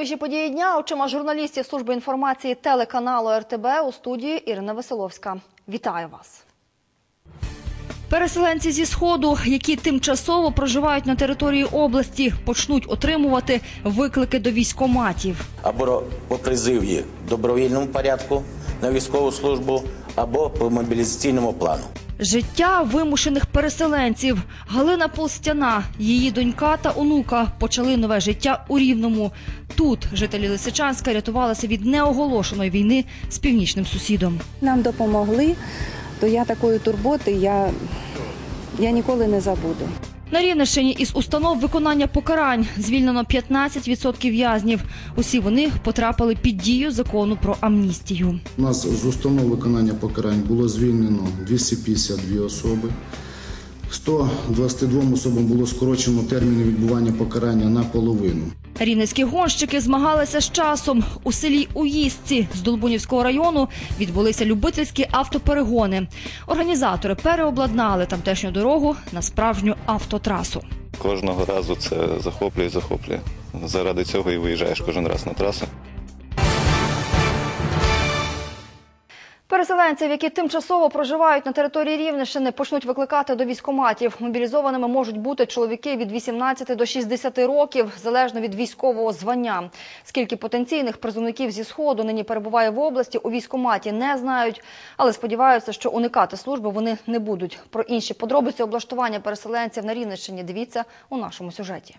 Найважливіші події дня очима журналістів служби інформації телеканалу РТБ у студії Ірина Веселовська. Вітаю вас. Переселенці зі сходу, які тимчасово проживають на території області, почнуть отримувати виклики до військоматів. або по призиві в добровільному порядку на військову службу, або по мобілізаційному плану. Життя вимушених переселенців. Галина Полстяна, її донька та онука почали нове життя у Рівному. Тут жителі Лисичанська рятувалися від неоголошеної війни з північним сусідом. Нам допомогли, то я такої турботи я, я ніколи не забуду. На Рівненщині із установ виконання покарань звільнено 15% в'язнів. Усі вони потрапили під дію закону про амністію. У нас з установ виконання покарань було звільнено 252 особи. 122 особам було скорочено терміни відбування покарання наполовину. Рівненські гонщики змагалися з часом. У селі Уїздці з Долбунівського району відбулися любительські автоперегони. Організатори переобладнали тамтешню дорогу на справжню автотрасу. Кожного разу це захоплює, і захоплює. Заради цього і виїжджаєш кожен раз на трасу. Переселенців, які тимчасово проживають на території Рівненщини, почнуть викликати до військоматів. Мобілізованими можуть бути чоловіки від 18 до 60 років, залежно від військового звання. Скільки потенційних призовників зі сходу нині перебуває в області, у військоматі не знають, але сподіваються, що уникати служби вони не будуть. Про інші подробиці облаштування переселенців на Рівненщині дивіться у нашому сюжеті.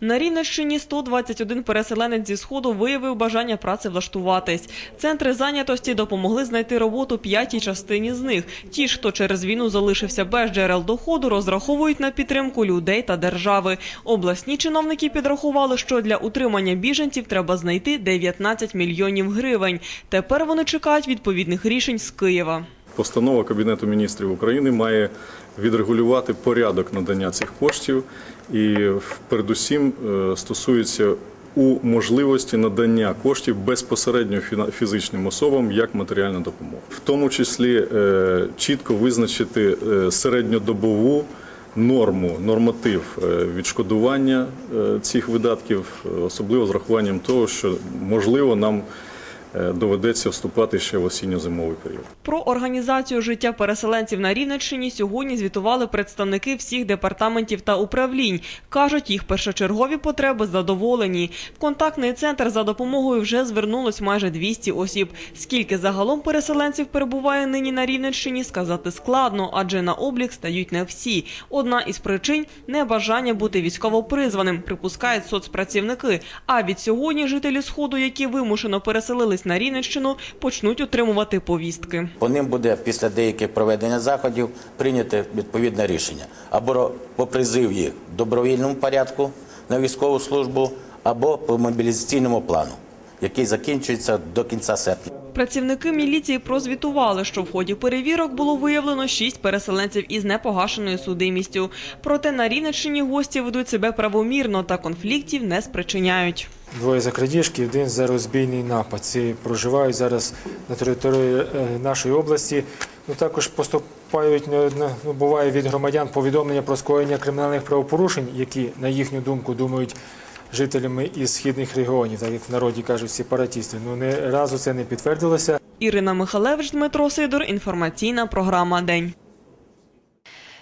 На Рівненщині 121 переселенець зі Сходу виявив бажання працевлаштуватись. Центри зайнятості допомогли знайти роботу п'ятій частині з них. Ті ж, хто через війну залишився без джерел доходу, розраховують на підтримку людей та держави. Обласні чиновники підрахували, що для утримання біженців треба знайти 19 мільйонів гривень. Тепер вони чекають відповідних рішень з Києва. Постанова Кабінету міністрів України має відрегулювати порядок надання цих коштів і передусім е, стосується у можливості надання коштів безпосередньо фізичним особам як матеріальна допомога, в тому числі е, чітко визначити е, середньодобову норму, норматив відшкодування цих видатків, особливо з рахуванням того, що можливо нам доведеться вступати ще в осінньо-зимовий період. Про організацію життя переселенців на Рівненщині сьогодні звітували представники всіх департаментів та управлінь. Кажуть, їх першочергові потреби задоволені. В контактний центр за допомогою вже звернулось майже 200 осіб. Скільки загалом переселенців перебуває нині на Рівненщині, сказати складно, адже на облік стають не всі. Одна із причин – небажання бути військовопризваним, припускають соцпрацівники. А від сьогодні жителі Сходу, які вимушено переселились на Рівненщину, почнуть отримувати повістки. По ним буде після деяких проведення заходів прийняти відповідне рішення або по призиві в добровільному порядку на військову службу, або по мобілізаційному плану, який закінчується до кінця серпня. Працівники міліції прозвітували, що в ході перевірок було виявлено шість переселенців із непогашеною судимістю. Проте на Рівненщині гості ведуть себе правомірно та конфліктів не спричиняють. Двоє за крадіжки, один за розбійний напад. Ці проживають зараз на території е, нашої області. Ну, також поступають не ну, буває від громадян повідомлення про скоєння кримінальних правопорушень, які, на їхню думку, думають жителями із східних регіонів, так як в народі кажуть, сепаратісти. Ну не разу це не підтвердилося. Ірина Михалевич, Дмитро Сидор. Інформаційна програма День.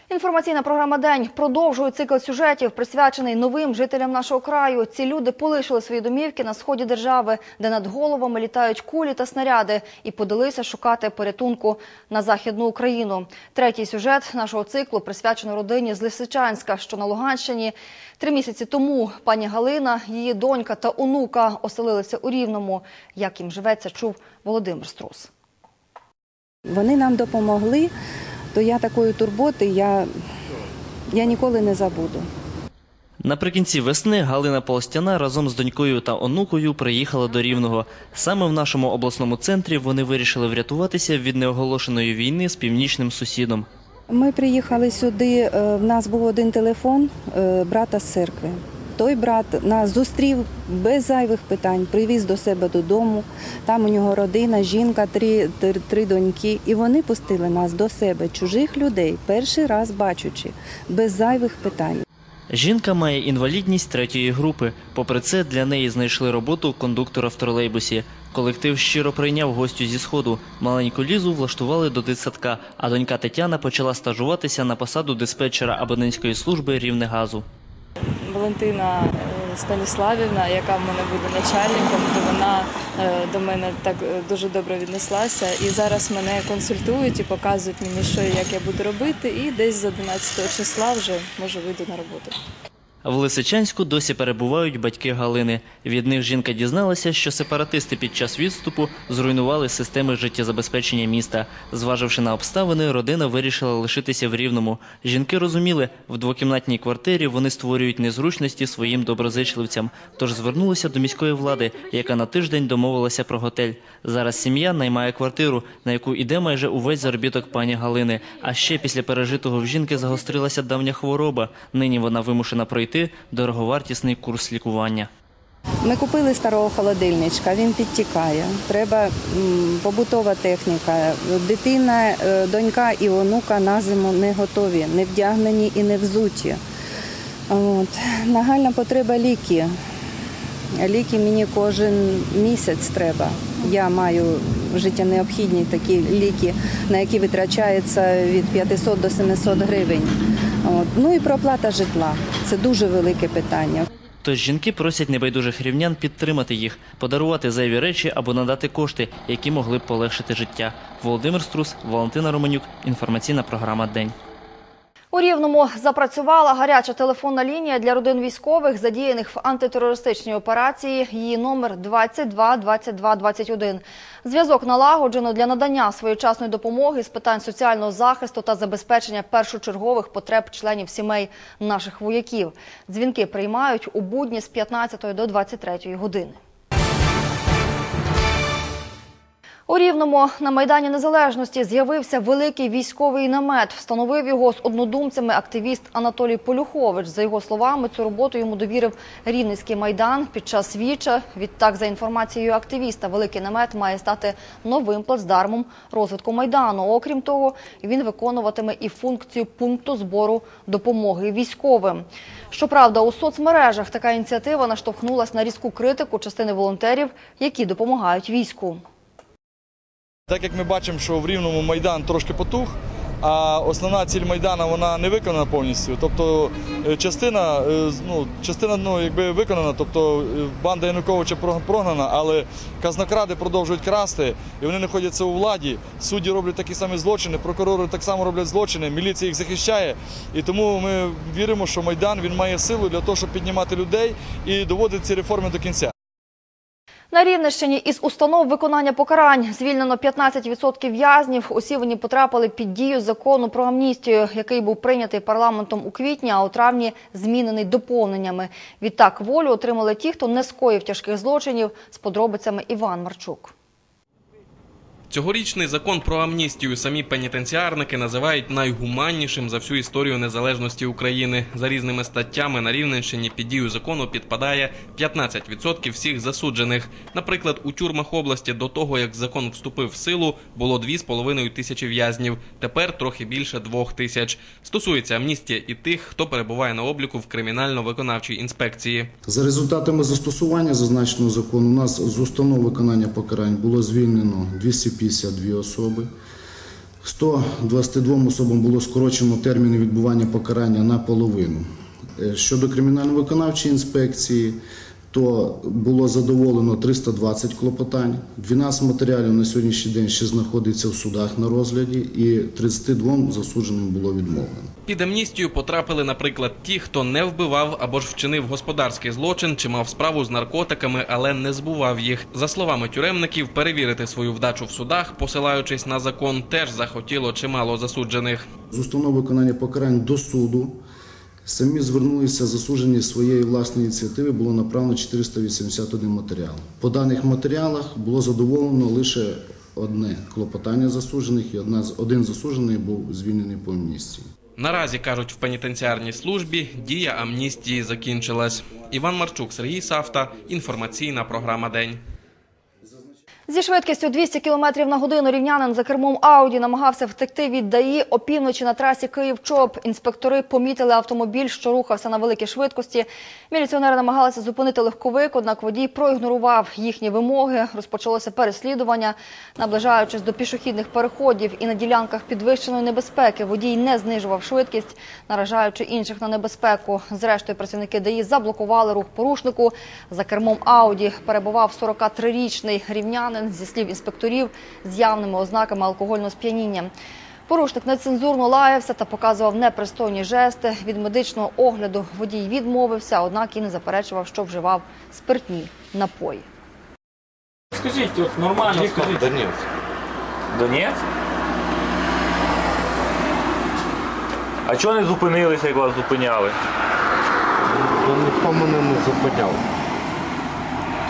Інформаційна програма День продовжує цикл сюжетів, присвячений новим жителям нашого краю. Ці люди полишили свої домівки на сході держави, де над головами літають кулі та снаряди, і подалися шукати порятунку на західну Україну. Третій сюжет нашого циклу присвячено родині з Лисичанська, що на Луганщині. Три місяці тому пані Галина, її донька та онука оселилися у Рівному. Як їм живеться, чув Володимир Струс. Вони нам допомогли, то я такої турботи я, я ніколи не забуду. Наприкінці весни Галина Полостяна разом з донькою та онукою приїхала до Рівного. Саме в нашому обласному центрі вони вирішили врятуватися від неоголошеної війни з північним сусідом. Ми приїхали сюди, е, в нас був один телефон е, брата з церкви. Той брат нас зустрів без зайвих питань, привіз до себе додому. Там у нього родина, жінка, три, три, доньки. І вони пустили нас до себе, чужих людей, перший раз бачучи, без зайвих питань. Жінка має інвалідність третьої групи. Попри це, для неї знайшли роботу кондуктора в тролейбусі. Колектив щиро прийняв гостю зі сходу. Маленьку лізу влаштували до дитсадка, а донька Тетяна почала стажуватися на посаду диспетчера абонентської служби Рівнегазу. Валентина е, Станіславівна, яка в мене буде начальником, то вона е, до мене так е, дуже добре віднеслася. І зараз мене консультують і показують мені, що і як я буду робити. І десь з 11 числа вже можу вийду на роботу. В Лисичанську досі перебувають батьки Галини. Від них жінка дізналася, що сепаратисти під час відступу зруйнували системи життєзабезпечення міста. Зваживши на обставини, родина вирішила лишитися в Рівному. Жінки розуміли, в двокімнатній квартирі вони створюють незручності своїм доброзичливцям. Тож звернулися до міської влади, яка на тиждень домовилася про готель. Зараз сім'я наймає квартиру, на яку іде майже увесь заробіток пані Галини. А ще після пережитого в жінки загострилася давня хвороба. Нині вона вимушена пройти дороговартісний курс лікування. Ми купили старого холодильничка, він підтікає. Треба побутова техніка. Дитина, е, донька і онука на зиму не готові, не вдягнені і не взуті. От. Нагальна потреба ліки. Ліки мені кожен місяць треба. Я маю життєнеобхідні такі ліки, на які витрачається від 500 до 700 гривень. Ну і проплата житла. Це дуже велике питання. Тож жінки просять небайдужих рівнян підтримати їх, подарувати зайві речі або надати кошти, які могли б полегшити життя. Володимир Струс, Валентина Романюк. Інформаційна програма День. У Рівному запрацювала гаряча телефонна лінія для родин військових, задіяних в антитерористичній операції. Її номер 22 22 21. Зв'язок налагоджено для надання своєчасної допомоги з питань соціального захисту та забезпечення першочергових потреб членів сімей наших вояків. Дзвінки приймають у будні з 15 до 23 години. У Рівному на Майдані Незалежності з'явився великий військовий намет. Встановив його з однодумцями активіст Анатолій Полюхович. За його словами, цю роботу йому довірив Рівненський майдан під час віча. Відтак, за інформацією активіста, великий намет має стати новим плацдармом розвитку майдану. Окрім того, він виконуватиме і функцію пункту збору допомоги військовим. Щоправда, у соцмережах така ініціатива наштовхнулася на різку критику частини волонтерів, які допомагають війську. Так як ми бачимо, що в Рівному Майдан трошки потух, а основна ціль Майдана вона не виконана повністю. Тобто е, частина, е, ну, частина ну, якби виконана, тобто е, банда Януковича про- прогнана, але казнокради продовжують красти, і вони знаходяться у владі. Судді роблять такі самі злочини, прокурори так само роблять злочини, міліція їх захищає. І тому ми віримо, що Майдан він має силу для того, щоб піднімати людей і доводити ці реформи до кінця. На Рівненщині із установ виконання покарань звільнено 15% в'язнів. Усі вони потрапили під дію закону про амністію, який був прийнятий парламентом у квітні, а у травні змінений доповненнями. Відтак волю отримали ті, хто не скоїв тяжких злочинів. З подробицями Іван Марчук. Цьогорічний закон про амністію самі пенітенціарники називають найгуманнішим за всю історію незалежності України. За різними статтями на Рівненщині під дію закону підпадає 15% всіх засуджених. Наприклад, у тюрмах області до того, як закон вступив в силу, було 2,5 тисячі в'язнів. Тепер трохи більше 2 тисяч. Стосується амністія і тих, хто перебуває на обліку в кримінально-виконавчій інспекції. За результатами застосування зазначеного закону у нас з установ виконання покарань було звільнено 252 особи. 122 особам було скорочено терміни відбування покарання наполовину. половину. Щодо кримінально-виконавчої інспекції, то було задоволено 320 клопотань. 12 матеріалів на сьогоднішній день ще знаходиться в судах на розгляді, і 32 засудженим було відмовлено. Під амністію потрапили, наприклад, ті, хто не вбивав або ж вчинив господарський злочин чи мав справу з наркотиками, але не збував їх. За словами тюремників, перевірити свою вдачу в судах, посилаючись на закон, теж захотіло чимало засуджених. З установ виконання покарань до суду самі звернулися засуджені своєї власної ініціативи, було направлено 481 матеріал. По даних матеріалах було задоволено лише одне клопотання засуджених, і одна, один засуджений був звільнений по амністії. Наразі кажуть в пенітенціарній службі, дія амністії закінчилась. Іван Марчук, Сергій Савта. Інформаційна програма День. Зі швидкістю 200 км на годину рівнянин за кермом Ауді намагався втекти від ДАІ опівночі на трасі Київ-Чоп. Інспектори помітили автомобіль, що рухався на великій швидкості. Міліціонери намагалися зупинити легковик, однак водій проігнорував їхні вимоги. Розпочалося переслідування. Наближаючись до пішохідних переходів і на ділянках підвищеної небезпеки, водій не знижував швидкість, наражаючи інших на небезпеку. Зрештою, працівники ДАІ заблокували рух порушнику. За кермом Ауді перебував 43-річний рівнянин зі слів інспекторів з явними ознаками алкогольного сп'яніння. Порушник нецензурно лаявся та показував непристойні жести. Від медичного огляду водій відмовився, однак і не заперечував, що вживав спиртні напої. Скажіть, от нормально, скажіть. Донець. Донець? А чого не зупинилися, як вас зупиняли? Ніхто мене не зупиняв.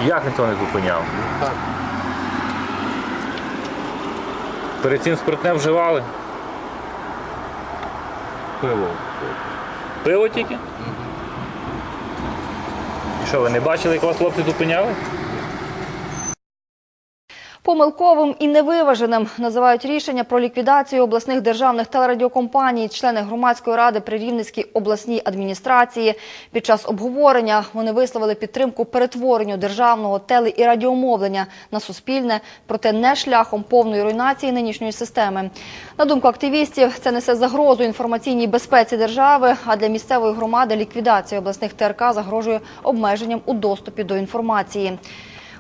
Як ніхто не зупиняв? Так. Перед цим спиртне вживали? Пиво. Пиво тільки? І що, ви не бачили, як вас хлопці зупиняли? Помилковим і невиваженим називають рішення про ліквідацію обласних державних телерадіокомпаній. Члени громадської ради при Рівненській обласній адміністрації під час обговорення вони висловили підтримку перетворенню державного теле- і радіомовлення на суспільне, проте не шляхом повної руйнації нинішньої системи. На думку активістів, це несе загрозу інформаційній безпеці держави. А для місцевої громади ліквідація обласних ТРК загрожує обмеженням у доступі до інформації.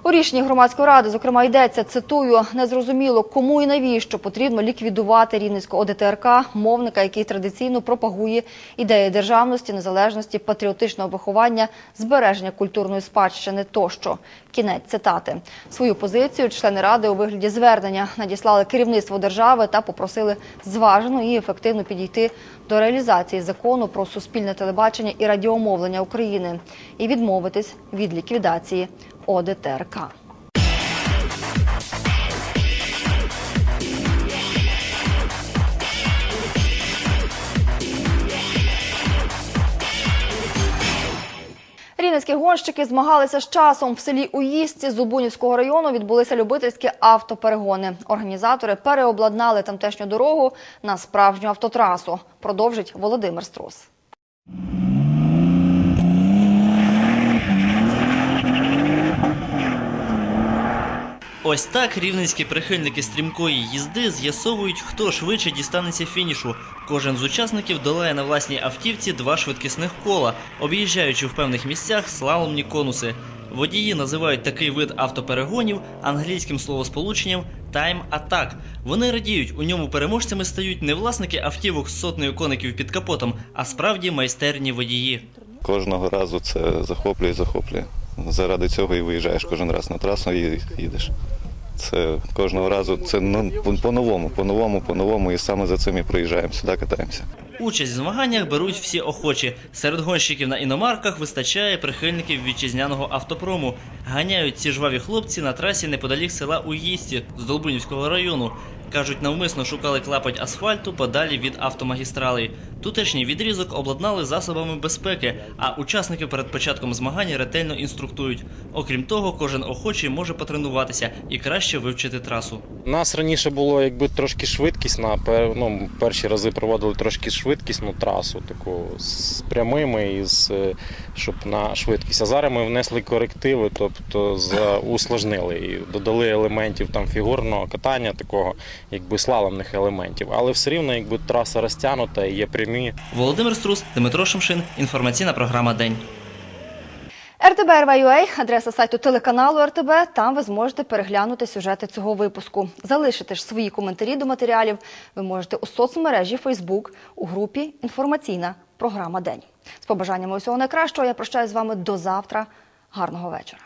У рішенні громадської ради, зокрема, йдеться, цитую, незрозуміло, кому і навіщо потрібно ліквідувати Рівненського ОДТРК, мовника, який традиційно пропагує ідеї державності, незалежності, патріотичного виховання, збереження культурної спадщини тощо. Кінець цитати. Свою позицію члени ради у вигляді звернення надіслали керівництво держави та попросили зважено і ефективно підійти до реалізації закону про суспільне телебачення і радіомовлення України і відмовитись від ліквідації ОДТРК. Рівненські гонщики змагалися з часом. В селі Уїзці Зубунівського району відбулися любительські автоперегони. Організатори переобладнали тамтешню дорогу на справжню автотрасу. Продовжить Володимир Струс. Ось так рівненські прихильники стрімкої їзди з'ясовують, хто швидше дістанеться фінішу. Кожен з учасників долає на власній автівці два швидкісних кола, об'їжджаючи в певних місцях слаломні конуси. Водії називають такий вид автоперегонів англійським словосполученням «time attack». Вони радіють, у ньому переможцями стають не власники автівок з сотнею коників під капотом, а справді майстерні водії. Кожного разу це захоплює, захоплює. Заради цього і виїжджаєш кожен раз на трасу і їдеш. Це кожного разу це ну, по- по-новому, по-новому, по-новому, і саме за цим і приїжджаємо сюди, катаємося. Участь в змаганнях беруть всі охочі. Серед гонщиків на іномарках вистачає прихильників вітчизняного автопрому. Ганяють ці жваві хлопці на трасі неподалік села Уїсті з Долбунівського району. Кажуть, навмисно шукали клапоть асфальту подалі від автомагістралей. Тутешній відрізок обладнали засобами безпеки, а учасників перед початком змагань ретельно інструктують. Окрім того, кожен охочий може потренуватися і краще вивчити трасу. У нас раніше було якби трошки швидкісна. пер- Ну, перші рази проводили трошки швидкісну трасу, таку з прямими і з е, щоб на швидкість. А зараз ми внесли корективи, тобто усложнили і додали елементів там фігурного катання, такого якби слаломних елементів. Але все рівно, якби траса розтягнута і є прямі. Володимир Струс, Дмитро Шумшин. Інформаційна програма День. РТБ адреса сайту телеканалу РТБ. Там ви зможете переглянути сюжети цього випуску. Залишити ж свої коментарі до матеріалів ви можете у соцмережі Фейсбук у групі Інформаційна програма День. З побажаннями усього найкращого я прощаюсь з вами до завтра. Гарного вечора.